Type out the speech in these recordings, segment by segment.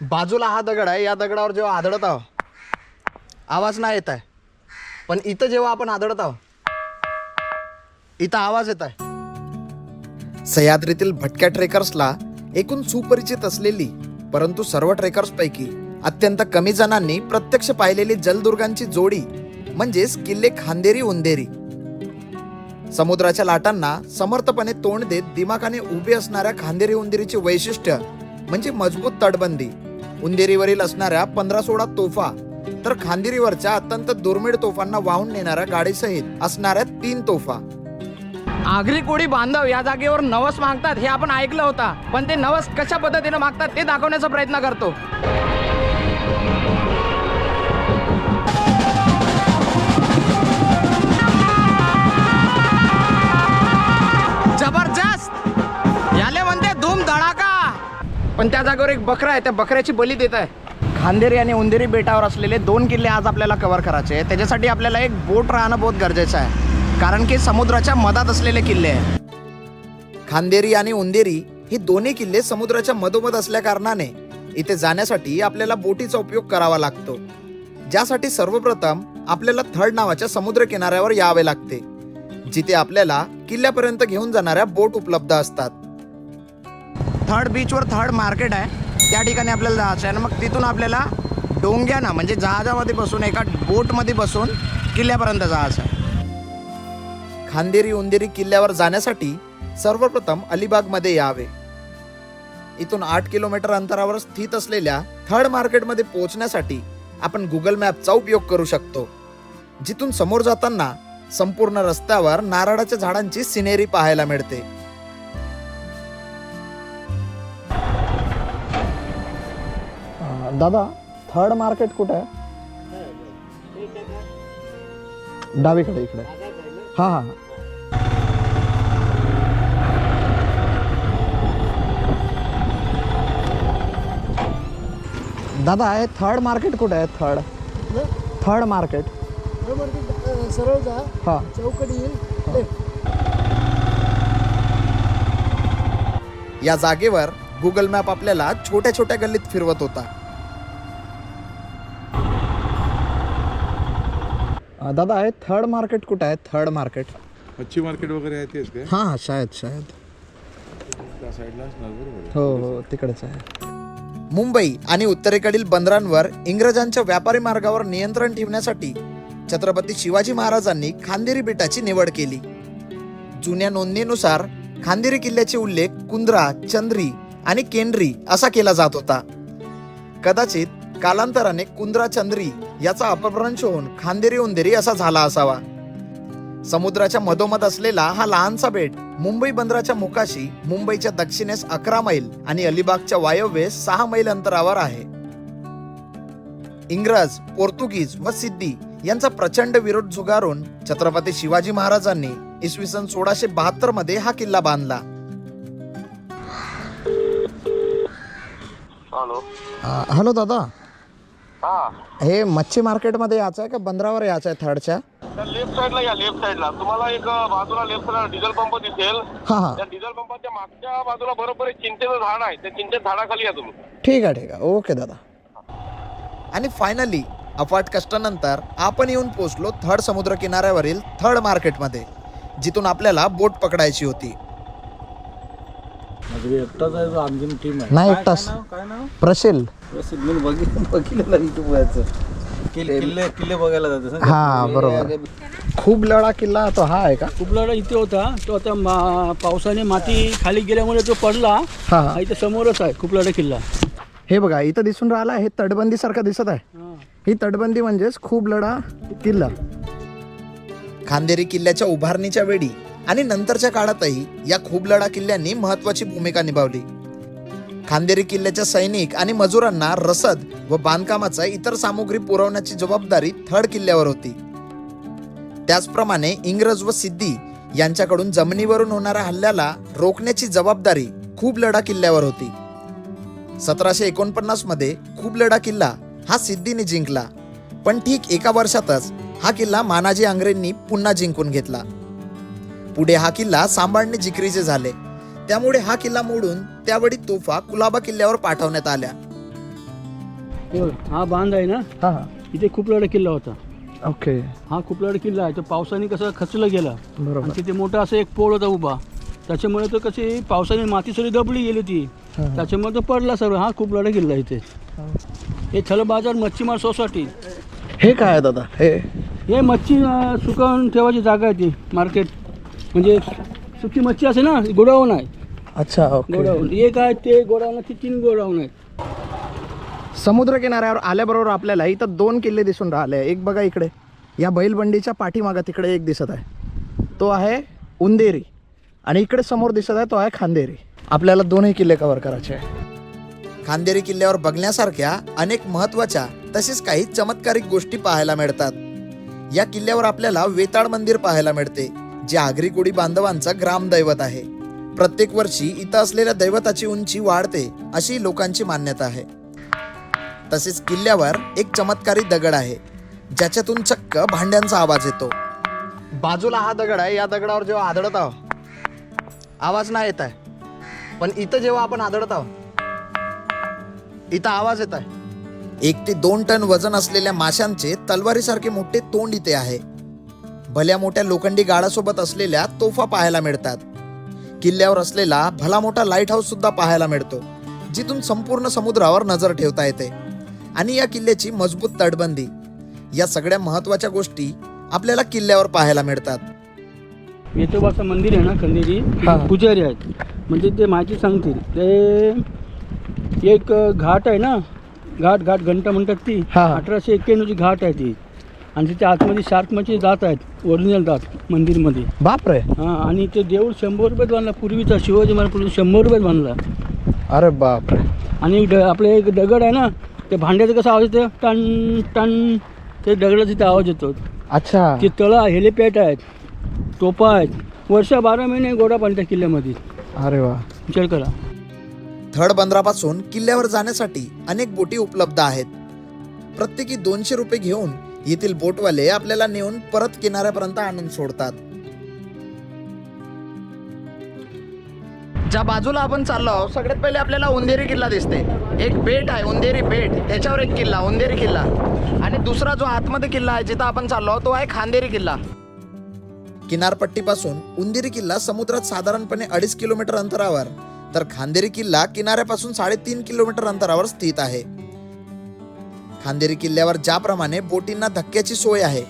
बाजूला हा दगड आहे या दगडावर जेव्हा आदळत आहो आवाज नाही येत आहे. पण इथं जेव्हा आपण आदळत आहो इथं आवाज येत आहे. सह्याद्रीतील भटक्या ट्रेकर्सला एकूण सुपरिचित असलेली परंतु सर्व ट्रेकर्सपैकी अत्यंत कमी जणांनी प्रत्यक्ष पाहिलेली जलदुर्गांची जोडी म्हणजेच किल्ले खांदेरी उंदेरी. समुद्राच्या लाटांना समर्थपणे तोंड देत दिमाखाने उभे असणाऱ्या खांदेरी उंदेरीचे वैशिष्ट्य म्हणजे मजबूत तटबंदी. उंदेरीवरील असणाऱ्या पंधरा सोळा तोफा तर खांदेरीवरच्या अत्यंत दुर्मिळ तोफांना वाहून नेणाऱ्या गाडीसहित असणाऱ्या तीन तोफा. आगरी कोळी बांधव या जागेवर नवस मागतात हे आपण ऐकलं होता पण ते नवस कशा पद्धतीने मागतात ते दाखवण्याचा प्रयत्न करतो. पण त्या जागेवर एक बकरा आहे त्या बकऱ्याची बली देत आहे. खांदेरी आणि उंदेरी बेटावर असलेले दोन किल्ले आज आपल्याला कव्हर करायचे आहे त्याच्यासाठी आपल्याला एक बोट राहणं बहुत गरजेचं आहे. कारण की समुद्राच्या मधात असलेले किल्ले आहे खांदेरी आणि उंदेरी ही दोन्ही किल्ले समुद्राच्या मधोमध असल्या कारणाने इथे जाण्यासाठी आपल्याला बोटीचा उपयोग करावा लागतो. ज्यासाठी सर्वप्रथम आपल्याला थर्ड नावाच्या समुद्र किनाऱ्यावर यावे लागते जिथे आपल्याला किल्ल्यापर्यंत घेऊन जाणाऱ्या बोट उपलब्ध असतात. थर्ड बीचवर थर्ड मार्केट आहे. त्या ठिकाणी आपल्याला जायचं आहे. आणि मग तिथून आपल्याला डोंग्याना म्हणजे जहाजामध्ये बसून एका बोटमध्ये बसून किल्ल्यापर्यंत जायचं आहे. खांदेरी उंदेरी किल्ल्यावर जाण्यासाठी सर्वप्रथम अलिबागमध्ये यावे. इथून आठ किलोमीटर अंतरावर स्थित असलेल्या थर्ड मार्केटमध्ये पोहोचण्यासाठी आपण गुगल मॅपचा उपयोग करू शकतो. जिथून समोर जाताना संपूर्ण रस्त्यावर नारळाच्या झाडांची सिनेरी पाहायला मिळते. दादा थर्ड मार्केट कुठं आहे? डावीकडे इकडे. हा हा दादा हे थर्ड मार्केट कुठे आहे? थर्ड थर्ड मार्केट सरळ जा हा. चौकडी येईल या जागेवर गुगल मॅप आपल्याला छोट्या छोट्या गल्लीत फिरवत होता. दादा आहे थर्ड मार्केट कुठे आहे? थर्ड मार्केट मच्छी मार्केट वगैरे आहे तेच काय? हां हां शायद शायद. त्या साईडला असणार बरोबर आहे. हो हो तिकडेच आहे. मुंबई आणि उत्तरेकडील बंदरांवर इंग्रजांच्या व्यापारी मार्गावर नियंत्रण ठेवण्यासाठी छत्रपती शिवाजी महाराजांनी खांदेरी बेटाची निवड केली. जुन्या नोंदणीनुसार खांदेरी किल्ल्याचे उल्लेख कुंद्रा चंद्री आणि केंद्री असा केला जात होता. कदाचित कालांतराने कुंद्रा चंद्री याचा अपभ्रंश होऊन खांदेरी उंदेरी असा झाला असावा. समुद्राच्या मधोमध असलेला हा लहानसा बेट मुंबई बंदराच्या मुखाशी मुंबईच्या दक्षिणेस अकरा मैल आणि अलिबागच्या वायव्येस सहा मैल अंतरावर आहे. इंग्रज पोर्तुगीज व सिद्धी यांचा प्रचंड विरोध झुगारून छत्रपती शिवाजी महाराजांनी इसवी सन सोळाशे बहात्तरमध्ये हा किल्ला बांधला. हॅलो हॅलो दादा. हा. हे मच्छी मार्केटमध्ये यायचं आहे का? बंदरावर यायचं आहे थर्डच्या लेफ्ट साईडला या लेफ्ट साईडला तुम्हाला एक बाजूला लेफ्ट साईडला डिझेल पंप दिसेल. हां हां. त्या डिझेल पंपाच्या मागच्या बाजूला बरोबर एक चिंचेचं झाड आहे. त्या चिंचेच्या झाडाखाली या तुम्ही. ठीक आहे ठीक आहे. ओके दादा. आणि फायनली अफाट कष्टानंतर आपण येऊन पोचलो थर्ड समुद्र किनाऱ्यावरील थर्ड मार्केटमध्ये जिथून आपल्याला बोट पकडायची होती. म्हणजे एकटाच आहे जो आणखीन टीम आहे. नाही एकटाच. काय नाव? काय नाव? प्रशील. प्रसिद्ध मी बघितलं युट्यूबवरचं किल्ले किल्ले किल्ले बघायला जाते? हा बरोबर. खूप लढा किल्ला तो हा आहे का? खूप लढा इथे होता. तो आता मा- पावसाने माती खाली गेल्यामुळे तो पडला हा. हा इथे समोरच आहे. खूप लढा किल्ला. हे बघा इथं दिसून राहिला हे तटबंदी सारखं दिसत आहे. ही तटबंदी म्हणजेच खूप लढा किल्ला. खांदेरी किल्ल्याच्या उभारणीच्या वेळी आणि नंतरच्या काळातही या खूप किल्ल्यांनी महत्वाची भूमिका निभावली. खांदेरी किल्ल्याच्या सैनिक आणि मजुरांना रसद व बांधकामाचा इतर सामुग्री पुरवण्याची जबाबदारी थड किल्ल्यावर होती. त्याचप्रमाणे इंग्रज व सिद्धी यांच्याकडून जमिनीवरून होणाऱ्या हल्ल्याला रोखण्याची जबाबदारी खूप लढा किल्ल्यावर होती. सतराशे एकोणपन्नासमध्ये खूप लढा किल्ला हा सिद्धीने जिंकला. पण ठीक एका वर्षातच हा किल्ला मानाजी आंग्रेंनी पुन्हा जिंकून घेतला. पुढे हा किल्ला सांभाळणे जिकरीचे झाले. त्यामुळे हा किल्ला मोडून त्यावेळी तोफा कुलाबा किल्ल्यावर पाठवण्यात आल्या. हो, हा बांध आहे ना? हां इथे खूप लढा किल्ला होता. ओके. हा खूप लढा किल्ला आहे. तो पावसाने कसं खचला गेला. बरोबर. आणि तिथे मोठा असं एक पोळ होता उभा. त्याच्यामुळे तो कशी पावसाने माती सगळी दबली गेली ती त्याच्यामुळे तो पडला सर्व. हा खूप लढा किल्ला आहे इथे. हे. थल बाजार मच्छीमार सोसायटी. हे काय आहे दादा? हे? हे मच्छी अं, सुकवून ठेवायची जागा आहे ती मार्केट. म्हणजे सुकी मच्छी असे ना गोडाऊन आहे. अच्छा ओके. गोडाऊन. एक आहे ते गोडाऊन तीन गोडाऊन आहेत. समुद्र किनाऱ्यावर आल्याबरोबर आपल्याला इथं दोन किल्ले दिसून राहिले. एक बघा इकडे. या बैलबंडीच्या पाठीमागं तिकडे एक दिसत आहे. तो आहे उंदेरी. आणि इकडे समोर दिसत आहे तो आहे खांदेरी. आपल्याला दोन्ही किल्ले कव्हर करायचे आहे. खांदेरी किल्ल्यावर बघण्यासारख्या अनेक महत्त्वाच्या तसेच काही चमत्कारिक गोष्टी पाहायला मिळतात. या किल्ल्यावर आपल्याला वेताळ मंदिर पाहायला मिळते. जे आगरी बांधवांचा बांधवांचं ग्रामदैवत आहे. प्रत्येक वर्षी इथं असलेल्या दैवताची उंची वाढते अशी लोकांची मान्यता आहे. तसेच किल्ल्यावर एक चमत्कारी दगड आहे ज्याच्यातून चक्क भांड्यांचा आवाज येतो. बाजूला हा दगड आहे या दगडावर जेव्हा आदळत आहो आवाज नाही येत आहे. पण इथं जेव्हा आपण आदळत आहो इथं आवाज येत आहे. एक ते दोन टन वजन असलेल्या माशांचे तलवारीसारखे मोठे तोंड इथे आहे. भल्या मोठ्या लोखंडी गाडासोबत असलेल्या तोफा पाहायला मिळतात. किल्ल्यावर असलेला भला मोठा लाइट हाऊस सुद्धा पाहायला मिळतो जिथून संपूर्ण समुद्रावर नजर ठेवता येते. आणि या किल्ल्याची मजबूत तटबंदी या सगळ्या महत्त्वाच्या गोष्टी आपल्याला किल्ल्यावर पाहायला मिळतात. वेतोबाचं मंदिर आहे ना खंदेरी? हा. पुजारी आहेत. म्हणजे ते माहिती सांगतील. ते एक घाट आहे ना? घाट घाट घंटा म्हणतात ती. अठराशे एक्क्याण्णवची घाट आहे ती. आणि तिच्या आतमध्ये शार्क जात आहेत ओरिजिनल दात मंदिरमध्ये. बापरे. हां आणि ते देऊळ शंभर रुपयात बांधला पूर्वीचा शिवाजी महाराज शंभर रुपयात बांधला. अरे बापरे. आणि ड आपले एक दगड आहे ना ते भांड्याचं कसं आवाज येतं? टन टन ते दगडाचा तिथे आवाज येतो. अच्छा. ते तळं हेलिपॅड आहेत तोपा आहेत. वर्षा बारा महिने गोडा पाणी त्या किल्ल्यामध्ये. अरे वा. विचार करा. थड बंदरापासून किल्ल्यावर जाण्यासाठी अनेक बोटी उपलब्ध आहेत. प्रत्येकी दोनशे रुपये घेऊन येथील बोटवाले आपल्याला नेऊन परत किनाऱ्यापर्यंत आणून सोडतात. ज्या बाजूला आपण चाललो आहोत सगळ्यात पहिले आपल्याला उंदेरी किल्ला दिसते. एक बेट आहे उंदेरी बेट. त्याच्यावर एक किल्ला उंदेरी किल्ला. आणि दुसरा जो आतमध्ये किल्ला आहे जिथं आपण चाललो आहोत तो आहे खांदेरी किल्ला. किनारपट्टीपासून उंदिरी किल्ला समुद्रात साधारणपणे अडीच किलोमीटर अंतरावर. तर खांदेरी किल्ला किनाऱ्यापासून साडेतीन किलोमीटर अंतरावर स्थित आहे. खांदेरी किल्ल्यावर ज्याप्रमाणे बोटींना धक्क्याची सोय आहे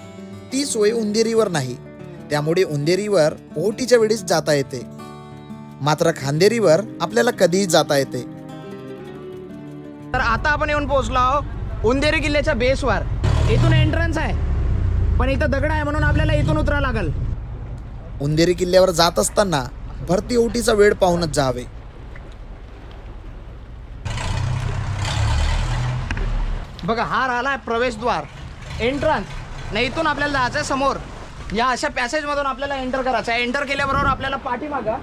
ती सोय उंदेरीवर नाही. त्यामुळे उंदेरीवर बोटीच्या वेळीच जाता येते. मात्र खांदेरीवर आपल्याला कधीही जाता येते. तर आता आपण येऊन पोहोचलो आहोत उंदेरी किल्ल्याच्या बेसवर. इथून एंट्रन्स आहे. पण इथं दगड आहे म्हणून आपल्याला इथून उतरा लागल. उंदेरी किल्ल्यावर जात असताना भरती ओटीचा वेळ पाहूनच जावे. बघा हा राहिला आहे प्रवेशद्वार. एंट्रन्स नाही इथून आपल्याला जायचं आहे समोर. या अशा पॅसेजमधून आपल्याला एंटर करायचं आहे एंटर केल्याबरोबर आपल्याला पाठीमागा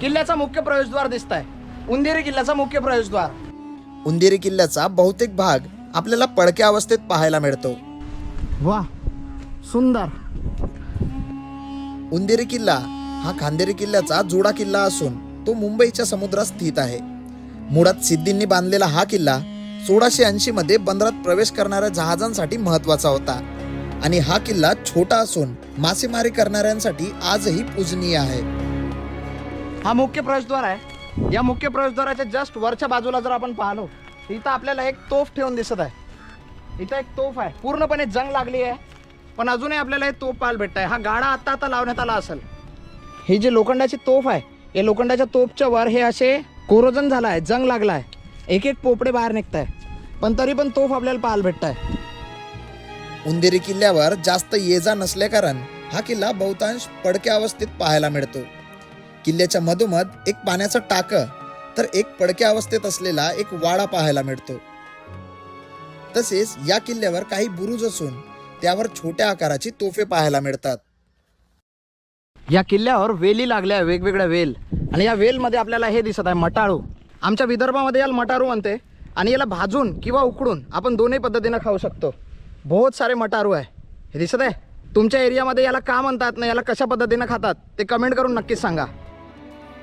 किल्ल्याचा मुख्य प्रवेशद्वार दिसत आहे उंदेरी किल्ल्याचा मुख्य प्रवेशद्वार. उंदेरी किल्ल्याचा बहुतेक भाग आपल्याला पडक्या अवस्थेत पाहायला मिळतो. वा सुंदर. उंदेरी किल्ला हा खांदेरी किल्ल्याचा जोडा किल्ला असून तो मुंबईच्या समुद्रात स्थित आहे. मुळात सिद्धींनी बांधलेला हा किल्ला सोळाशे ऐंशी मध्ये बंदरात प्रवेश करणाऱ्या जहाजांसाठी महत्त्वाचा होता. आणि हा किल्ला छोटा असून मासेमारी करणाऱ्यांसाठी आजही पूजनीय आहे. हा मुख्य प्रवेशद्वार आहे. या मुख्य प्रवेशद्वाराच्या जस्ट वरच्या बाजूला जर आपण पाहिलो इथं आपल्याला एक तोफ ठेवून दिसत आहे. इथं एक तोफ आहे. पूर्णपणे जंग लागली आहे पण अजूनही आपल्याला हे तोफ पाहायला भेटत आहे हा गाडा आत्ता आता लावण्यात आला असेल. ही जी लोखंडाची तोफ आहे या लोखंडाच्या तोफच्या वर हे असे कोरोजन झालं आहे जंग लागला आहे. एक एक पोपडे बाहेर निघत आहे पण तरी पण तोफ आपल्याला पाहायला भेटत आहे उंदेरी किल्ल्यावर जास्त ये जा नसल्याकारण हा किल्ला बहुतांश पडक्या अवस्थेत पाहायला मिळतो. किल्ल्याच्या मधोमध एक पाण्याचं टाक तर एक पडक्या अवस्थेत असलेला एक वाडा पाहायला मिळतो. तसेच या किल्ल्यावर काही बुरुज असून त्यावर छोट्या आकाराची तोफे पाहायला मिळतात. या किल्ल्यावर वेली लागल्या वेगवेगळ्या वेल. आणि या वेलमध्ये आपल्याला हे दिसत आहे मटाळू. आमच्या विदर्भामध्ये याला मटारू म्हणते आणि याला भाजून किंवा उकडून आपण दोन्ही पद्धतीनं खाऊ शकतो. बहुत सारे मटारू आहे. हे दिसत आहे? तुमच्या एरियामध्ये याला का म्हणतात ना याला कशा पद्धतीनं खातात ते कमेंट करून नक्कीच सांगा.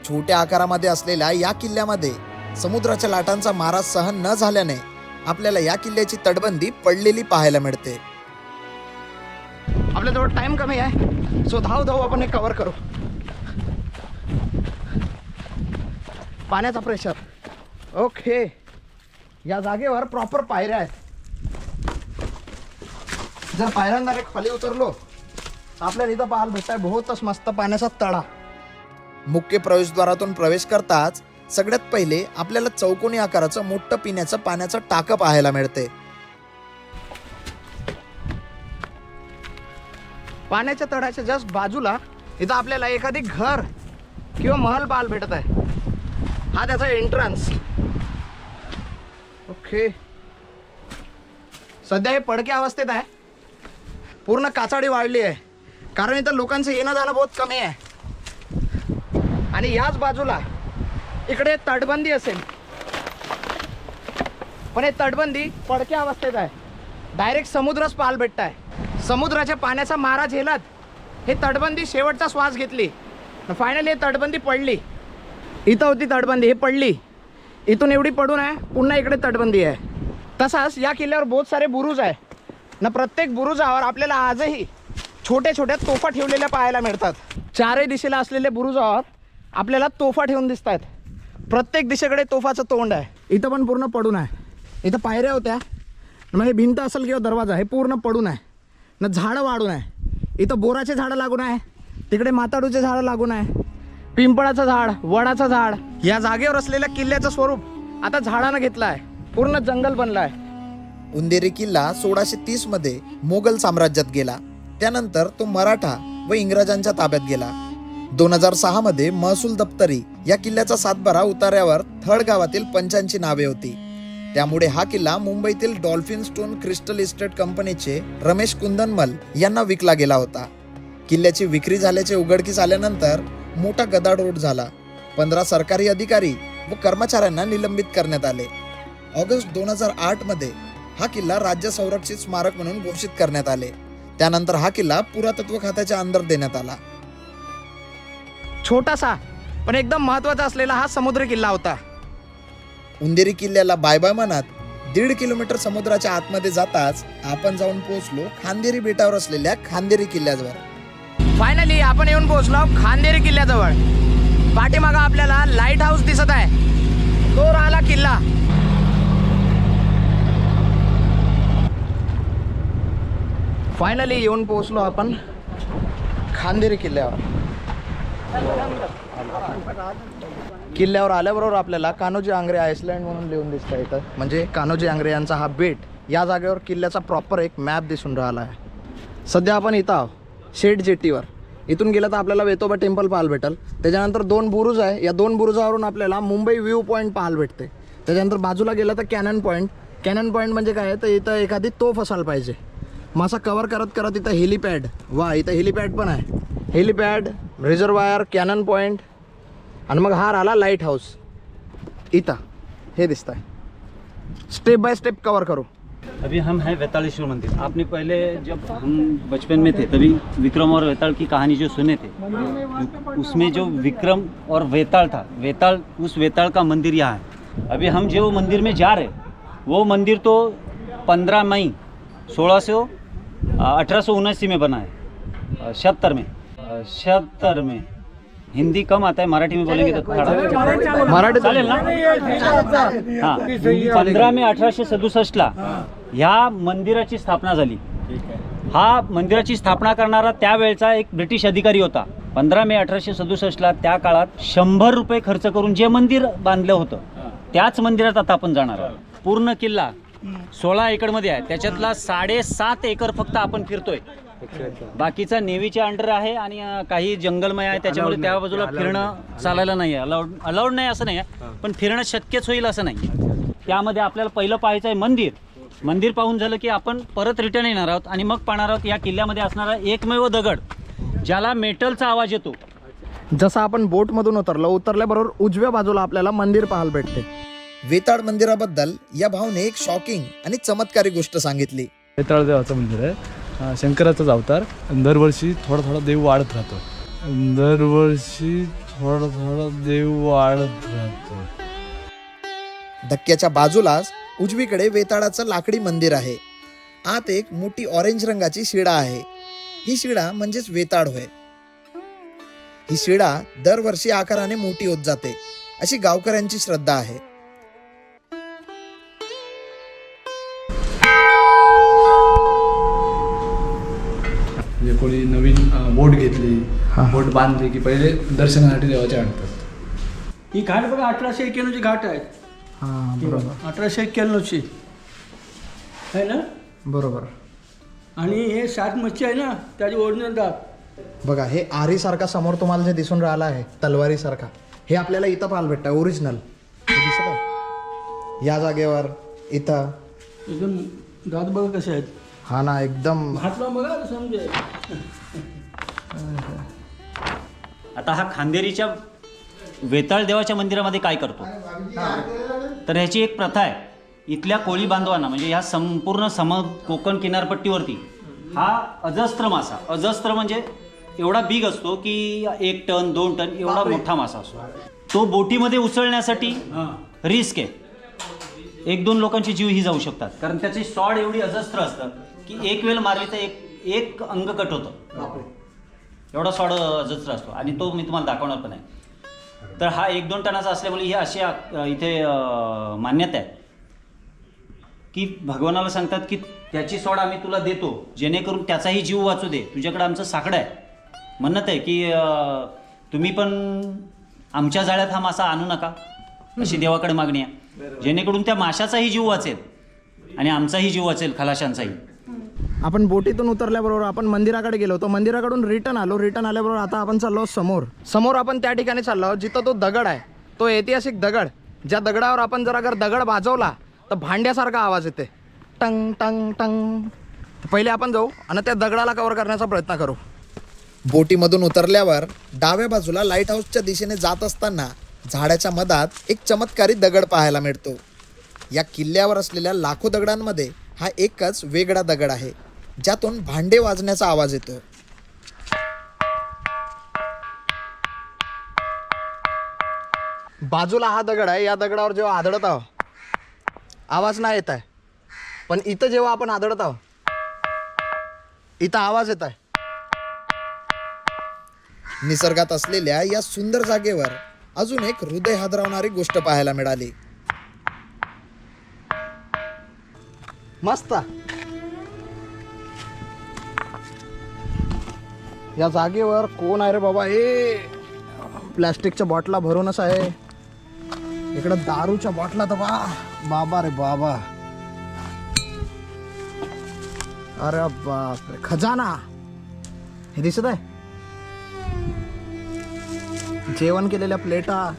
छोट्या आकारामध्ये असलेल्या या किल्ल्यामध्ये समुद्राच्या लाटांचा मारा सहन न झाल्याने आपल्याला या किल्ल्याची तटबंदी पडलेली पाहायला मिळते. आपल्याजवळ टाइम कमी आहे. सो धाव धाव आपण हे कव्हर करू. पाण्याचा प्रेशर ओके या जागेवर प्रॉपर पायऱ्या आहेत. जर पायऱ्यांना एक खाली उतरलो तर आपल्याला इथं पाहायला भेटताय बहुतच मस्त पाण्याचा तळा मुख्य प्रवेशद्वारातून प्रवेश करताच सगळ्यात पहिले आपल्याला चौकोनी आकाराचं मोठं पिण्याचं पाण्याचं टाकं पाहायला मिळते. पाण्याच्या तळ्याच्या जस्ट बाजूला इथं आपल्याला एखादी घर किंवा महल पाहायला भेटत आहे हा त्याचा एंट्रन्स ओके सध्या हे पडक्या अवस्थेत आहे. पूर्ण काचाडी वाढली आहे. कारण इथं लोकांचं येणं जाणं बहुत कमी आहे. आणि याच बाजूला इकडे तटबंदी असेल. पण हे तटबंदी पडक्या अवस्थेत आहे. डायरेक्ट समुद्रच पाल भेटत आहे समुद्राच्या पाण्याचा मारा झेलत. हे तटबंदी शेवटचा श्वास घेतली. फायनली हे तटबंदी पडली. इथं होती तटबंदी हे पडली. इथून एवढी पडून आहे पुन्हा इकडे तटबंदी आहे. तसाच या किल्ल्यावर बहुत सारे बुरुज आहे. ना प्रत्येक बुरुजावर आपल्याला आजही छोट्या छोट्या तोफा ठेवलेल्या पाहायला मिळतात. चारही दिशेला असलेल्या बुरुजावर आपल्याला तोफा ठेवून दिसत आहेत प्रत्येक दिशेकडे तोफाचं तोंड आहे. इथं पण पूर्ण पडून आहे. इथं पायऱ्या होत्या. म्हणजे भिंत असेल किंवा दरवाजा हे पूर्ण पडून आहे. ना झाडं वाढून आहे. इथं बोराचे झाडं लागून आहे. तिकडे माताडूचे झाडं लागून आहे. पिंपळाचं झाड वडाचं झाड. या जागेवर असलेल्या किल्ल्याचं स्वरूप आता झाडानं घेतलं आहे पूर्ण जंगल बनलं आहे उंदेरी किल्ला सोळाशे तीसमध्ये मोगल साम्राज्यात गेला. त्यानंतर तो मराठा व इंग्रजांच्या ताब्यात गेला. दोन हजार सहा मध्ये महसूल दप्तरी या किल्ल्याचा सातबारा उतार्यावर थर्ड गावातील पंचांची नावे होती. त्यामुळे हा किल्ला मुंबईतील डॉल्फिन स्टोन क्रिस्टल इस्टेट कंपनीचे रमेश कुंदनमल यांना विकला गेला होता. किल्ल्याची विक्री झाल्याचे उघडकीस आल्यानंतर मोठा गदारोळ झाला. पंधरा सरकारी अधिकारी व कर्मचाऱ्यांना निलंबित करण्यात आले. ऑगस्ट दोन हजार आठमध्ये हा किल्ला राज्य संरक्षित स्मारक म्हणून घोषित करण्यात आले. त्यानंतर हा किल्ला पुरातत्व खात्याच्या अंदर देण्यात आला. छोटासा पण एकदम महत्त्वाचा असलेला हा समुद्र किल्ला होता. उंदेरी किल्ल्याला बाय बाय म्हणत दीड किलोमीटर समुद्राच्या आतमध्ये जाताच आपण जाऊन पोहोचलो खांदेरी बेटावर असलेल्या खांदेरी किल्ल्यावर. फायनली आपण येऊन पोहोचलो खांदेरी किल्ल्याजवळ. पाठीमागं आपल्याला लाइट हाऊस दिसत आहे. तो राहिला किल्ला. फायनली येऊन पोहोचलो आपण खांदेरी किल्ल्यावर. किल्ल्यावर आल्याबरोबर आपल्याला कान्होजी आंग्रे आयसलँड म्हणून लिहून दिसतं इथं. म्हणजे कान्होजी आंग्रे यांचा हा बेट या जागेवर किल्ल्याचा प्रॉपर एक मॅप दिसून राहिला आहे. सध्या आपण इथं आहोत. शेट जेटीवर. इथून गेलं तर आपल्याला वेतोबा टेम्पल पाहायला भेटेल. त्याच्यानंतर दोन बुरुज आहे. या दोन बुरुजावरून आपल्याला मुंबई व्ह्यू पॉईंट पाहायला भेटते. त्याच्यानंतर बाजूला गेलं तर कॅनन पॉईंट कॅनन पॉईंट म्हणजे काय? तर इथं एखादी तोफ असायला पाहिजे. मग असा कवर करत करत इथं हेलिपॅड वा इथं हेलिपॅड पण आहे. हेलिपॅड रिझर्वायर कॅनन पॉईंट आणि मग हा राहिला लाइट हाऊस इथं. हे दिसतं आहे स्टेप बाय स्टेप कवर करू. अभी हम हैं वैतालेश्वर मंदिर। आपने पहले जब हम बचपन में थे तभी विक्रम और वेताल की कहानी जो सुने थे उसमें जो विक्रम और वेताल था वेताल उस वेताल का मंदिर यहाँ है। अभी हम जो मंदिर में जा रहे वो मंदिर तो पंद्रह मई सोलह सौ अठारह में बना है छहत्तर में। छहत्तर में। हिंदी कम आता है मराठी में बोलेंगे तो थोड़ा मराठी चालेल ना? हा पंधरा मे अठराशे सदुसष्टला ह्या मंदिराची स्थापना झाली. हा मंदिराची स्थापना करणारा त्यावेळचा एक ब्रिटिश अधिकारी होता. पंधरा मे अठराशे सदुसष्टला त्या काळात शंभर रुपये खर्च करून जे मंदिर बांधलं होतं त्याच मंदिरात आता आपण जाणार आहोत. पूर्ण किल्ला सोळा एकरमध्ये आहे. त्याच्यातला साडेसात एकर फक्त आपण फिरतोय. बाकीचा नेव्हीच्या अंडर आहे आणि काही जंगलमय आहे. त्याच्यामुळे त्या बाजूला फिरणं चालायला नाही. आहे अलाउड अलाउड नाही असं नाही आहे पण फिरणं शक्यच होईल असं नाही त्यामध्ये आपल्याला पहिलं पाहायचं आहे मंदिर. मंदिर पाहून झालं की आपण परत रिटर्न येणार आहोत आणि मग पाहणार आहोत या किल्ल्यामध्ये असणारा एकमेव दगड ज्याला मेटलचा आवाज येतो. जसं आपण बोटमधून उतरलो उतरल्याबरोबर उजव्या बाजूला आपल्याला मंदिर पाहायला भेटते. वेताळ मंदिराबद्दल या भाऊने एक शॉकिंग आणि चमत्कारी गोष्ट सांगितली. वेताळ देवाचं मंदिर आहे. शंकराचाच अवतार. दरवर्षी थोडा थोडा देव वाढत राहतो. दरवर्षी थोडा थोडा देव वाढत राहतो. धक्क्याच्या बाजूलाच उजवीकडे वेताळाचं लाकडी मंदिर आहे. आत एक मोठी ऑरेंज रंगाची शिडा आहे. ही शिडा म्हणजेच वेताळ होय. ही शिडा दरवर्षी आकाराने मोठी होत जाते. अशी गावकऱ्यांची श्रद्धा आहे. म्हणजे कोणी नवीन बोट घेतली बोट बांधली की पहिले दर्शनासाठी देवाचे आणतात. ही घाट बघा अठराशे एक्क्याण्णवची घाट आहे. हां बरोबर. अठराशे एक्क्याण्णवची. आहे ना? बरोबर. आणि हे सात मच्छी आहे ना त्याची ओरिजिनल दात. बघा हे आरीसारखा समोर तुम्हाला जे दिसून राहिला आहे तलवारीसारखा हे आपल्याला इथं पाहायला भेटतं ओरिजिनल. दिसत आहे या जागेवर इथं. एकदम दात बघा कसे आहेत. हा ना एकदम. बघा समजे आता हा खांदेरीच्या वेताळ देवाच्या मंदिरामध्ये काय करतो? तर ह्याची एक प्रथा आहे. इथल्या कोळी बांधवांना म्हणजे ह्या संपूर्ण सम कोकण किनारपट्टीवरती हा अजस्त्र मासा अजस्त्र म्हणजे एवढा बिग असतो की एक टन दोन टन एवढा मोठा मासा असतो. तो बोटीमध्ये उचलण्यासाठी रिस्क आहे. एक दोन लोकांचे जीव ही जाऊ शकतात. कारण त्याचे सॉड एवढी अजस्त्र असतात की एक वेळ मारली तर एक एक अंग कट होतं. एवढा सॉड अजस्त्र असतो. आणि तो मी तुम्हाला दाखवणार पण आहे. तर हा एक दोन टनाचा असल्यामुळे ही अशी इथे मान्यता आहे. की भगवानाला सांगतात की त्याची सोड आम्ही तुला देतो जेणेकरून त्याचाही जीव वाचू दे. तुझ्याकडे आमचं साकडं आहे. म्हणत आहे की तुम्ही पण आमच्या जाळ्यात हा मासा आणू नका. अशी देवाकडे मागणी आहे. जेणेकरून त्या माशाचाही जीव वाचेल आणि आमचाही जीव वाचेल खलाशांचाही. आपण बोटीतून उतरल्याबरोबर आपण मंदिराकडे गेलो होतो मंदिराकडून रिटर्न आलो. रिटर्न आल्याबरोबर आता आपण चाललो समोर. समोर आपण त्या ठिकाणी चाललो आहोत जिथं तो दगड आहे. तो ऐतिहासिक दगड ज्या दगडावर आपण जर अगर दगड वाजवला तर भांड्यासारखा आवाज येते. टंग टंग टंग. पहिले आपण जाऊ आणि त्या दगडाला कव्हर करण्याचा प्रयत्न करू. बोटीमधून उतरल्यावर डाव्या बाजूला लाइट हाऊसच्या दिशेने जात असताना झाडाच्या मधात एक चमत्कारी दगड पाहायला मिळतो. या किल्ल्यावर असलेल्या लाखो दगडांमध्ये हा एकच वेगळा दगड आहे ज्यातून भांडे वाजण्याचा आवाज येतो. बाजूला हा दगड आहे या दगडावर जेव्हा आदळत आहो आवाज नाही येत आहे. पण इथं जेव्हा आपण आदळत आहो इथं आवाज येत आहे. निसर्गात असलेल्या या सुंदर जागेवर अजून एक हृदय हादरवणारी गोष्ट पाहायला मिळाली. मस्त. या जागेवर कोण आहे रे बाबा? ए प्लॅस्टिकच्या बॉटला भरूनच आहे. इकडं दारूच्या बॉटला तर बा बाबा रे बाबा. अरे बाप रे. खजाना. हे दिसत आहे? जेवण केलेल्या प्लेटा.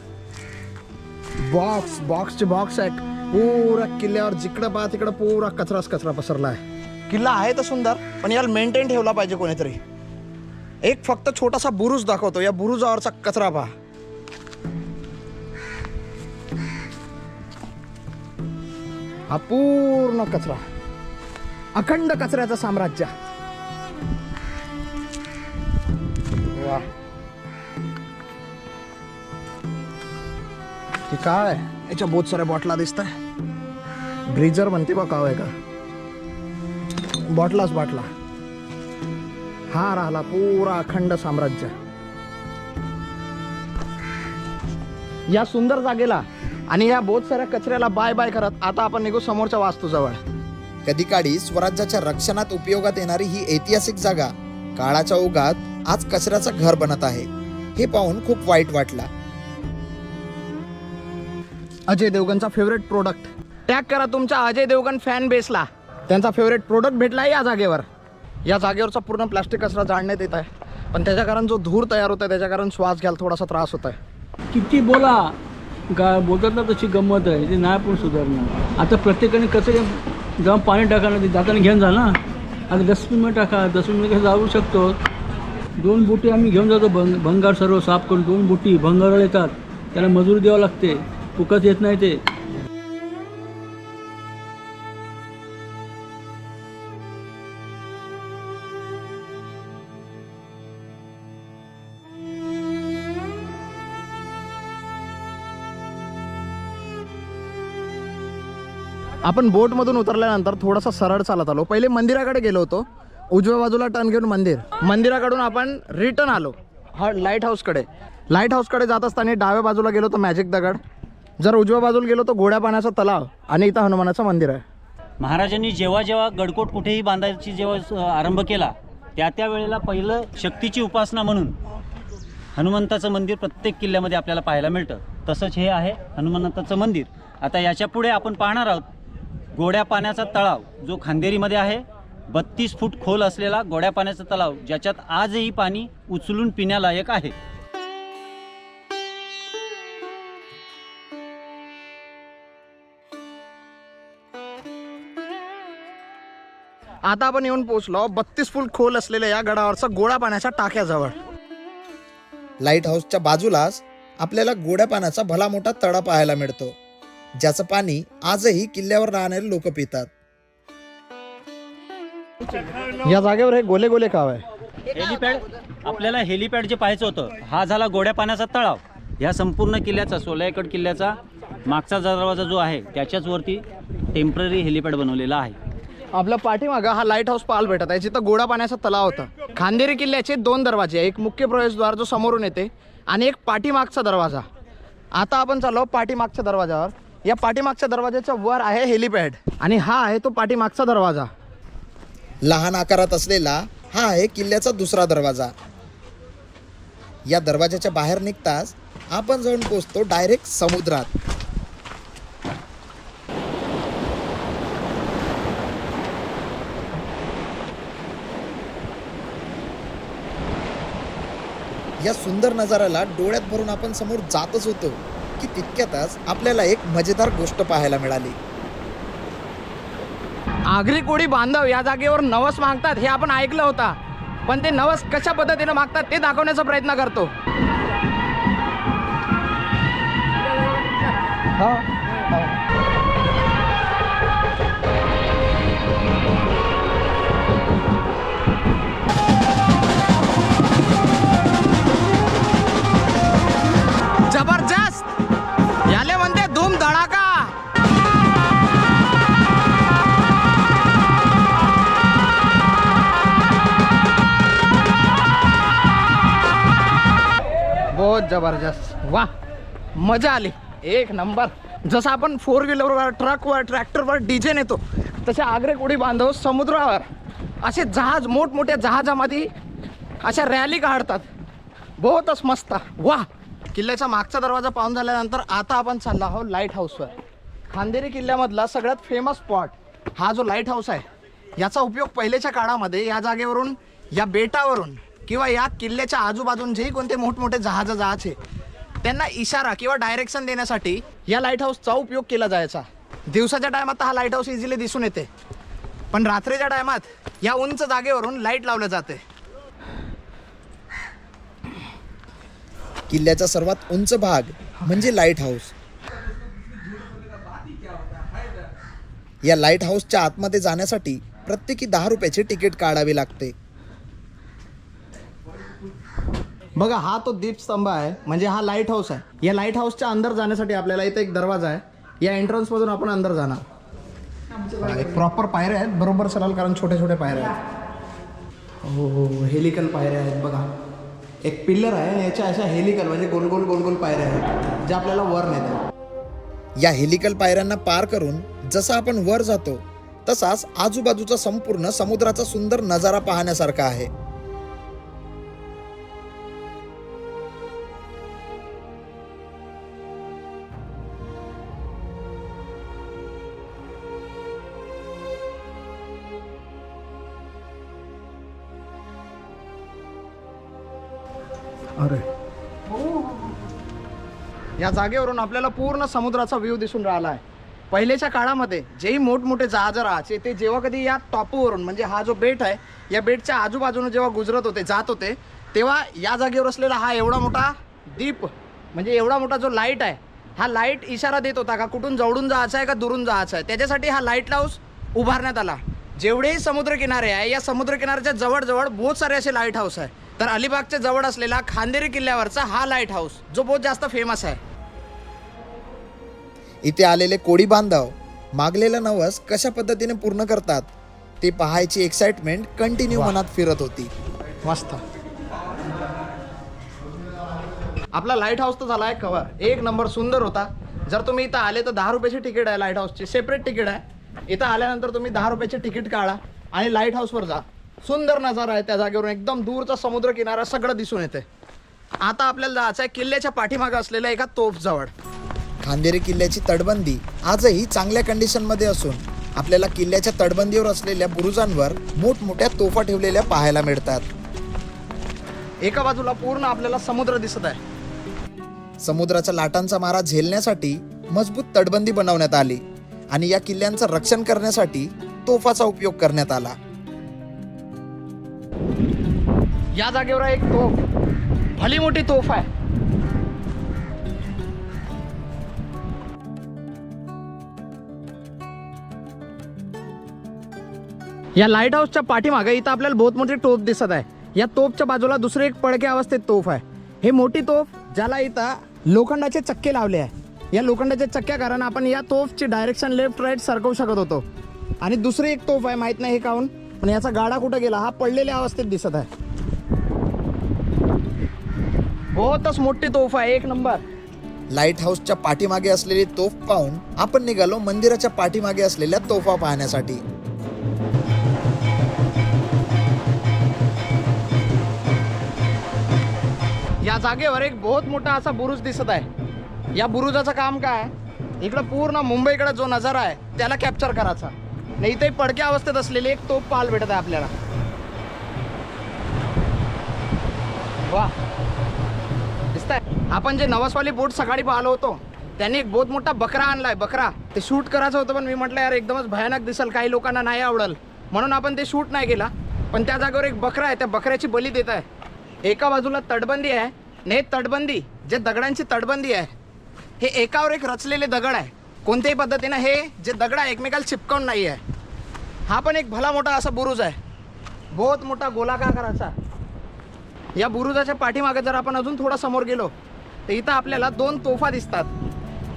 बॉक्स बॉक्सचे बॉक्स आहेत. पुरा किल्ल्यावर जिकडं पहा तिकडं पुरा कचराच कचरा पसरला आहे किल्ला आहे तर सुंदर पण याला मेंटेन ठेवला पाहिजे कोणीतरी. एक फक्त छोटासा बुरुज दाखवतो या बुरुजावरचा कचरा पहा. हा पूर्ण कचरा. अखंड कचऱ्याचं साम्राज्य. वा हे काय? याच्या बहुत साऱ्या बॉटला दिसत आहे ब्रिजर म्हणते बा काव आहे का? बॉटलाच बाटला हा राहिला पुरा अखंड साम्राज्य. या सुंदर जागेला आणि या बहुत साऱ्या कचऱ्याला बाय बाय करत आता आपण निघू समोरच्या वास्तूजवळ. कधी काळी स्वराज्याच्या रक्षणात उपयोगात येणारी ही ऐतिहासिक जागा काळाच्या ओघात आज कचऱ्याचं घर बनत आहे. हे पाहून खूप वाईट वाटला. अजय देवगनचा फेवरेट प्रोडक्ट टॅग करा तुमच्या अजय देवगन फॅन बेसला त्यांचा फेवरेट प्रोडक्ट भेटला आहे या जागेवर. या जागेवरचा पूर्ण प्लास्टिक कचरा जाळण्यात येत आहे. पण त्याच्या कारण जो धूर तयार होत आहे त्याच्या कारण श्वास घ्यायला थोडासा त्रास होत आहे किती बोला गा बोलतात ना तशी गंमत आहे ते नाही पण सुधारणार. आता प्रत्येकाने कसं जेव्हा पाणी टाका ना ते जाताना घेऊन जा ना. आता डस्टबिनमध्ये टाका डस्टबिनमध्ये कसं जाऊ शकतो. दोन बोटी आम्ही घेऊन जातो भंग भंगार सर्व साफ करून दोन बोटी भंगाराला येतात. त्याला मजुरी द्यावं लागते. फुकत येत नाही ते. आपण बोटमधून उतरल्यानंतर थोडासा सरळ चालत आलो. पहिले मंदिराकडे गेलो होतो. उजव्या बाजूला टर्न घेऊन मंदिर. मंदिराकडून आपण रिटर्न आलो. हा लाइट हाऊसकडे लाइट हाऊसकडे जात असताना डाव्या बाजूला गेलो तो मॅजिक दगड जर उजव्या बाजूला गेलो तर गोड्या पाण्याचा तलाव आणि इथं हनुमानाचं मंदिर आहे. महाराजांनी जेव्हा जेव्हा गडकोट कुठेही बांधायची जेव्हा स- आरंभ केला त्या त्या वेळेला पहिलं शक्तीची उपासना म्हणून हनुमंताचं मंदिर प्रत्येक किल्ल्यामध्ये आपल्याला पाहायला मिळतं. तसंच हे आहे हनुमंताचं मंदिर. आता याच्यापुढे आपण पाहणार आहोत गोड्या पाण्याचा तलाव जो खांदेरीमध्ये आहे बत्तीस फूट खोल असलेला गोड्या पाण्याचा तलाव ज्याच्यात आजही पाणी उचलून पिण्यालायक आहे. आता आपण येऊन पोहोचलो बत्तीस फूट खोल असलेल्या या गडावरचा गोळा पाण्याच्या टाक्याजवळ. लाइट हाऊसच्या बाजूलाच आपल्याला गोड्या पाण्याचा भला मोठा तळा पाहायला मिळतो. ज्याचं पाणी आजही किल्ल्यावर राहणारे लोक पितात. या जागेवर हे गोले गोले काव आहे. हेलिपॅड आपल्याला हेलिपॅड जे पाहायचं होतं हा झाला गोड्या पाण्याचा तळाव. ह्या संपूर्ण किल्ल्याचा सोलायकड किल्ल्याचा मागचा दरवाजा जो आहे त्याच्याच वरती टेंपररी हेलिपॅड बनवलेला आहे. आपला पाठीमागं हा लाइट हाऊस पाहायला भेटत आहे. जिथं गोडा पाण्याचा तलाव होता. खांदेरी किल्ल्याचे दोन दरवाजे एक मुख्य प्रवेशद्वार जो समोरून येते आणि एक पाठीमागचा दरवाजा. आता आपण चाललो पाठीमागच्या दरवाजावर. या पाठीमागच्या दरवाजाच्या वर आहे हेलिपॅड आणि हा आहे तो पाठीमागचा दरवाजा. लहान आकारात असलेला हा आहे किल्ल्याचा दुसरा दरवाजा. या दरवाजाच्या बाहेर निघताच आपण जाऊन पोचतो डायरेक्ट समुद्रात. या सुंदर नजाऱ्याला डोळ्यात भरून आपण समोर जातच होतो की तितक्यातच आपल्याला एक मजेदार गोष्ट पाहायला मिळाली. आगरी कोळी बांधव या जागेवर नवस मागतात हे आपण ऐकलं होता. पण ते नवस कशा पद्धतीने मागतात ते दाखवण्याचा प्रयत्न करतो. जबरदस्त जबरदस्त. वा मजा आली. एक नंबर. जसं आपण फोर व्हीलरवर ट्रकवर ट्रॅक्टरवर डीजे नेतो तसे आग्रे कोडी बांधव समुद्रावर असे जहाज मोठमोठ्या जहाजामध्ये अशा रॅली काढतात. बहुतच मस्त. वा किल्ल्याचा मागचा दरवाजा पाहून झाल्यानंतर आता आपण चाललो आहोत लाइट हाऊसवर खांदेरी किल्ल्यामधला सगळ्यात फेमस स्पॉट हा जो लाइट हाऊस आहे याचा उपयोग पहिलेच्या काळामध्ये या जागेवरून या बेटावरून किंवा या किल्ल्याच्या आजूबाजून जे कोणते मोठमोठे जहाज जायचे त्यांना इशारा किंवा डायरेक्शन देण्यासाठी या लाइट हाऊसचा उपयोग केला जायचा. दिवसाच्या टायमात हा लाइट हाऊस इझिली दिसून येते. पण रात्रीच्या टायमात या उंच जागेवरून लाइट लावलं जाते. किल्ल्याचा सर्वात उंच भाग म्हणजे लाइट हाऊस या लाइट हाऊसच्या आतमध्ये जाण्यासाठी प्रत्येकी दहा रुपयाची तिकीट काढावी लागते. बघा हा तो दीपस्तंभ आहे. म्हणजे हा लाइट हाऊस आहे. या लाइट हाऊसच्या अंदर जाण्यासाठी आपल्याला इथे एक दरवाजा आहे. या एंट्रन्स मधून आपण अंदर जाणार. एक प्रॉपर पायऱ्या आहेत. बरोबर चलाल कारण छोटे छोटे पायऱ्या आहेत. हो हो, हो हेलिकल पायऱ्या आहेत बघा. एक पिल्लर आहे आणि याच्या अशा हेलिकल म्हणजे गोल गोल गोल गोल पायऱ्या आहेत ज्या आपल्याला वर नेतात. या हेलिकल पायऱ्यांना पार करून जसं आपण वर जातो तसाच आजूबाजूचा संपूर्ण समुद्राचा सुंदर नजारा पाहण्यासारखा आहे. या जागेवरून आपल्याला पूर्ण समुद्राचा व्ह्यू दिसून राहिला आहे. पहिलेच्या काळामध्ये जेही मोठमोठे जहाज राहायचे ते जेव्हा कधी या टॉपवरून म्हणजे हा जो बेट आहे या बेटच्या आजूबाजूने जेव्हा गुजरत होते जात होते तेव्हा या जागेवर असलेला हा एवढा मोठा दीप म्हणजे एवढा मोठा जो लाइट आहे हा लाइट इशारा देत होता का कुठून जवळून जायचं आहे का दुरून जायचं आहे? त्याच्यासाठी हा लाइट हाऊस उभारण्यात आला. जेवढेही समुद्रकिनारे आहे या समुद्रकिनाऱ्याच्या जवळजवळ बहुत सारे असे लाइट हाऊस आहे. तर अलिबागच्या जवळ असलेला खांदेरी किल्ल्यावरचा हा लाइट हाऊस जो बहुत जास्त फेमस आहे. इथे आलेले कोळी बांधव मागलेलं नवस कशा पद्धतीने पूर्ण करतात ते पाहायची एक्साइटमेंट कंटिन्यू मनात फिरत होती. मस्त. आपला लाइट हाऊस तर झाला आहे कवर एक नंबर सुंदर होता. जर तुम्ही इथं आले तर दहा रुपयाची तिकीट आहे लाइट हाऊसची सेपरेट तिकीट आहे. इथं आल्यानंतर तुम्ही दहा रुपयाचे तिकीट काढा आणि लाइट हाऊसवर जा. सुंदर नजारा आहे त्या जागेवरून. एकदम दूरचा समुद्र किनारा सगळं दिसून येते आता आपल्याला जायचं आहे किल्ल्याच्या पाठीमागे असलेल्या एका तोफ जवळ खांदेरी किल्ल्याची तटबंदी आजही चांगल्या कंडिशनमध्ये असून आपल्याला किल्ल्याच्या तटबंदीवर असलेल्या बुरुजांवर मोठमोठ्या तोफा ठेवलेल्या पाहायला मिळतात. एका बाजूला पूर्ण आपल्याला समुद्र दिसत आहे. समुद्राच्या लाटांचा मारा झेलण्यासाठी मजबूत तटबंदी बनवण्यात आली आणि या किल्ल्यांचं रक्षण करण्यासाठी तोफाचा उपयोग करण्यात आला. या जागेवर एक तोफ भली मोठी तोफ आहे. या लाइट हाऊसच्या पाठीमागे इथं आपल्याला बहुत मोठी तोफ दिसत आहे. या तोफच्या बाजूला दुसरी एक पडक्या अवस्थेत तोफ आहे. हे मोठी तोफ ज्याला इथं लोखंडाचे चक्के लावले आहे. या लोखंडाच्या चक्क्या कारण आपण या तोफची डायरेक्शन लेफ्ट राईट सरकवू शकत होतो. आणि दुसरी एक तोफ आहे माहीत नाही हे काहून पण याचा गाडा कुठं गेला हा पडलेल्या अवस्थेत दिसत आहे. बहुतच मोठी तोफ आहे एक नंबर. लाइट हाऊसच्या पाठीमागे असलेली तोफ पाहून आपण निघालो मंदिराच्या पाठीमागे असलेल्या तोफा पाहण्यासाठी. या जागेवर एक बहुत मोठा असा बुरुज दिसत आहे. या बुरुजाचं काम काय? आहे इकडं पूर्ण मुंबईकडे जो नजारा आहे त्याला कॅप्चर करायचा. नाही इथे पडक्या अवस्थेत असलेली एक तोप पाल भेटत आहे आपल्याला. वा. दिसतंय. आपण जे नवसवाली बोट सकाळी पाहिलो होतो त्यांनी एक बहुत मोठा बकरा आणलाय. बकरा ते शूट करायचं होतं पण मी म्हटलं यार एकदमच भयानक दिसेल काही लोकांना नाही आवडल. म्हणून आपण ते शूट नाही केला. पण त्या जागेवर एक बकरा आहे त्या बकऱ्याची बली देत आहे. एका बाजूला तटबंदी आहे ने तटबंदी जे दगडांची तटबंदी आहे हे एकावर एक रचलेले दगड आहे. कोणत्याही पद्धतीनं हे जे दगड आहे एकमेकाला चिपकावून नाही आहे. हा पण एक भला मोठा असा बुरुज आहे. बहुत मोठा गोलाकार या बुरुजाच्या पाठीमागे जर आपण अजून थोडा समोर गेलो तर इथं आपल्याला दोन तोफा दिसतात.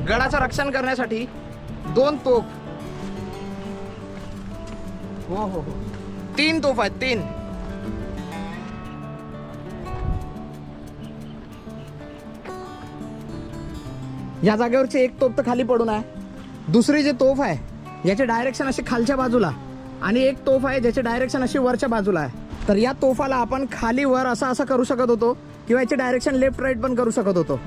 गडाचं रक्षण करण्यासाठी दोन तोफ. हो हो हो. तीन तोफ आहेत तीन. या जागेवरची एक तोफ तर खाली पडून आहे. दुसरी जी तोफ आहे याचे डायरेक्शन अशी खालच्या बाजूला आणि एक तोफ आहे ज्याचे डायरेक्शन अशी वरच्या बाजूला आहे. तर या तोफाला आपण खाली वर असं असं करू शकत होतो किंवा याचे डायरेक्शन लेफ्ट राईट पण करू शकत होतो.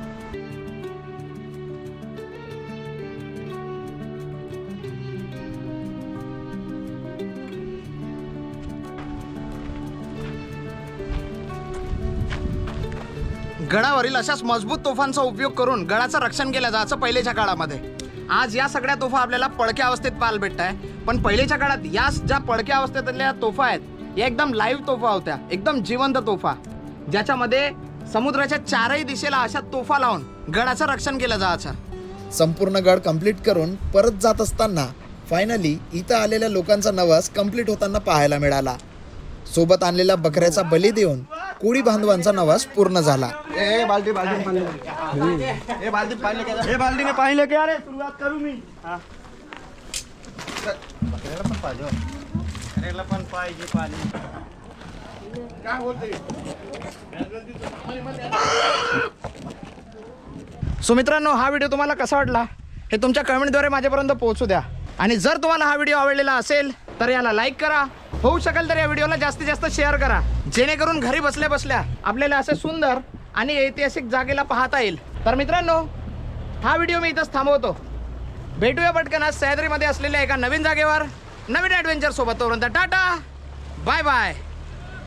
गडावरील अशाच मजबूत तोफांचा उपयोग करून गडाचं रक्षण केलं जायचं पहिलेच्या काळामध्ये. आज या सगळ्या तोफा आपल्याला पडक्या अवस्थेत पाहायला भेटत आहे पण पहिलेच्या काळात या ज्या पडक्या अवस्थेतल्या तोफा आहेत या एकदम लाईव्ह तोफा होत्या. एकदम जिवंत तोफा. ज्याच्यामध्ये समुद्राच्या चारही दिशेला अशा तोफा लावून गडाचं रक्षण केलं जायचं. संपूर्ण गड कंप्लीट करून परत जात असताना फायनली इथं आलेल्या लोकांचा नवस कंप्लीट होताना पाहायला मिळाला. सोबत आणलेला बकऱ्याचा बली देऊन कोळी बांधवांचा नवस पूर्ण झाला. सो मित्रांनो हा। व्हिडिओ तुम्हाला कसा वाटला? हे तुमच्या कमेंटद्वारे माझ्यापर्यंत पोहोचू द्या. आणि जर तुम्हाला हा व्हिडिओ आवडलेला असेल तर याला लाईक करा. होऊ शकेल तर या व्हिडिओला जास्तीत जास्त शेअर करा. जेणेकरून घरी बसल्या बसल्या आपल्याला असे सुंदर आणि ऐतिहासिक जागेला पाहता येईल. तर मित्रांनो हा व्हिडिओ मी इथंच थांबवतो. भेटूया पटकन आज सह्याद्रीमध्ये असलेल्या एका नवीन जागेवर. नवीन ॲडव्हेंचरसोबत तोपर्यंत टाटा. Bye bye